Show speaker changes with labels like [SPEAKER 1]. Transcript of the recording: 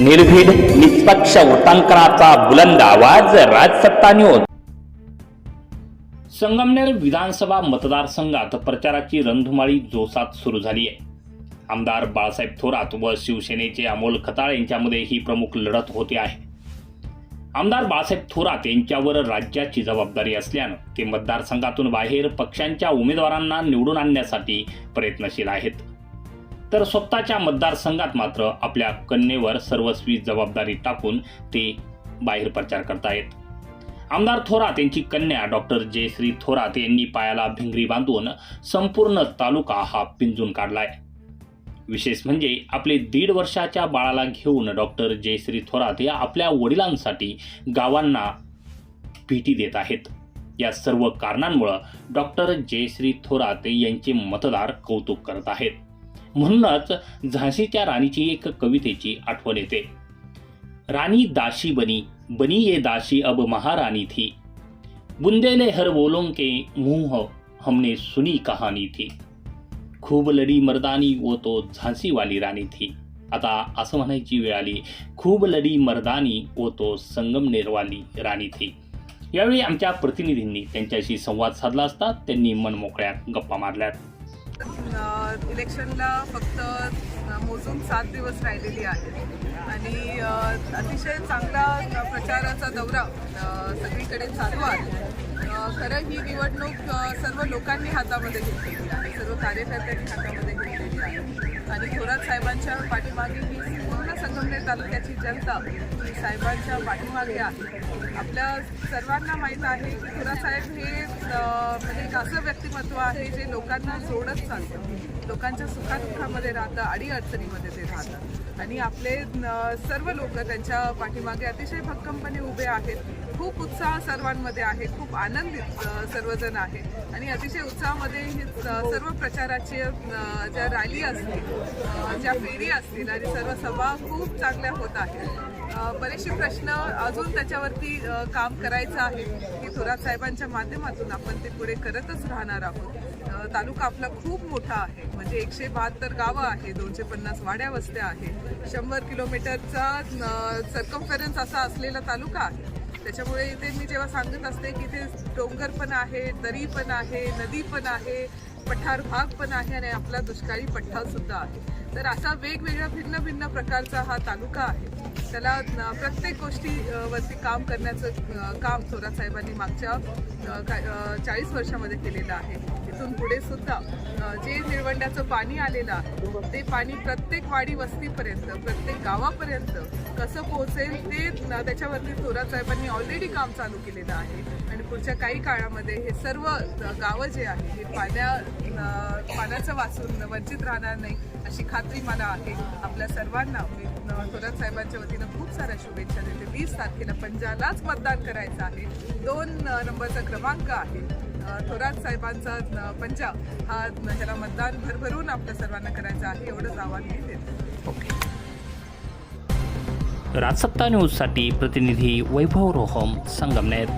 [SPEAKER 1] निर्भीड निष्पक्ष वृत्तांकनाचा बुलंद आवाज राजसत्ता न्यूज संगमनेर विधानसभा मतदारसंघात प्रचाराची रणधुमाळी जोसात सुरू झाली आहे. आमदार बाळासाहेब थोरात व शिवसेनेचे अमोल खताळ यांच्यामध्ये ही प्रमुख लढत होते आहे. आमदार बाळासाहेब थोरात यांच्यावर राज्याची जबाबदारी असल्यानं ते मतदारसंघातून बाहेर पक्षांच्या उमेदवारांना निवडून आणण्यासाठी प्रयत्नशील आहेत. तर स्वतःच्या मतदारसंघात मात्र आपल्या कन्येवर सर्वस्वी जबाबदारी टाकून ते बाहेर प्रचार करतायत. आमदार थोरात यांची कन्या डॉक्टर जयश्री थोरात यांनी पायाला भिंगरी बांधून संपूर्ण तालुका हा पिंजून काढलाय. विशेष म्हणजे आपले दीड वर्षाच्या बाळाला घेऊन डॉक्टर जयश्री थोरात या आपल्या वडिलांसाठी गावांना भेटी देत आहेत. या सर्व कारणांमुळं डॉक्टर जयश्री थोरात यांचे मतदार कौतुक करत आहेत. म्हणूनच झाशीच्या राणीची एक कवितेची आठवण येते. रानी दाशी बनी बनी ये दाशी अब महारानी थी. बुंदेले हर बोलों के मुंह हो, हमने सुनी कहानी थी. खूब लढी मर्दानी वो तो झांसी वाली राणी थी. आता असं म्हणायची वेळ आली खूप लढी मर्दानी वो तो संगमनेरवाली राणी थी. यावेळी आमच्या प्रतिनिधींनी त्यांच्याशी संवाद साधला असता त्यांनी मनमोकळ्या गप्पा मारल्यात.
[SPEAKER 2] इलेक्शनला फक्त मोजून सात दिवस राहिलेली आहे आणि अतिशय चांगला प्रचाराचा दौरा सगळीकडे चालू आहे. खरं ही निवडणूक सर्व लोकांनी हातामध्ये घेतलेली आहे. सर्व कार्यकर्त्यांनी हातामध्ये घेतलेली आहे. आणि थोरात साहेबांच्या पाठीमागे ही संगमनेर तालुक्याची जनता ही साहेबांच्या पाठीमागे आहे. आपल्या सर्वांना माहीत आहे की खुरासाहेब साहेब हे म्हणजे एक असं व्यक्तिमत्व आहे जे लोकांना जोडत चालतं. लोकांच्या सुखादुःखामध्ये राहतं अडीअडचणीमध्ये ते राहतं. आणि आपले सर्व लोक त्यांच्या पाठीमागे अतिशय भक्कमपणे उभे आहेत. खूप उत्साह सर्वांमध्ये आहे खूप आनंदित सर्वजण आहे. आणि अतिशय उत्साहामध्ये सर्व प्रचाराचे ज्या रॅली असतील ज्या फेरी असतील आणि सर्व सभा खूप खूप चांगल्या होत आहेत. बरेचसे प्रश्न अजून त्याच्यावरती काम करायचं आहे की थोरात साहेबांच्या माध्यमातून आपण ते पुढे करतच राहणार आहोत. तालुका आपला खूप मोठा आहे. म्हणजे एकशे बहात्तर गावं आहे दोनशे पन्नास वाड्या वस्त्या आहे शंभर किलोमीटरचा सर्कम्फरन्स असा असलेला तालुका आहे. त्याच्यामुळे इथे मी जेव्हा सांगत असते की इथे डोंगर पण आहे दरी पण आहे नदी पण आहे पठार भाग पण आहे आणि आपला दुष्काळी पट्टा सुद्धा आहे. तर असा वेगवेगळ्या भिन्न भिन्न प्रकारचा हा तालुका आहे. त्याला प्रत्येक गोष्टीवरती काम करण्याचं काम थोरात साहेबांनी मागच्या चाळीस वर्षामध्ये केलेलं आहे. इथून पुढे सुद्धा जे निळवंड्याचं पाणी आलेलं आहे ते पाणी प्रत्येक वाडी वस्तीपर्यंत प्रत्येक गावापर्यंत कसं पोहोचेल ते त्याच्यावरती थोरात साहेबांनी ऑलरेडी काम चालू केलेलं आहे. आणि पुढच्या काही काळामध्ये हे सर्व गावं जे आहे हे पाण्या पाण्याचं वाचून वंचित राहणार नाही अशी खात्री मला आहे. आपल्या सर्वांना मी थोरात साहेबांच्या वतीनं खूप साऱ्या शुभेच्छा देते. वीस तारखेला पंजालाच मतदान करायचं आहे. दोन नंबरचा क्रमांक आहे. थोरात साहेबांचा पंजा हा ह्याला मतदान भरभरून आपल्या सर्वांना करायचं आहे एवढंच आव्हान मी देते.
[SPEAKER 1] राजसत्ता न्यूजसाठी प्रतिनिधी वैभव रोहम संगमनेर.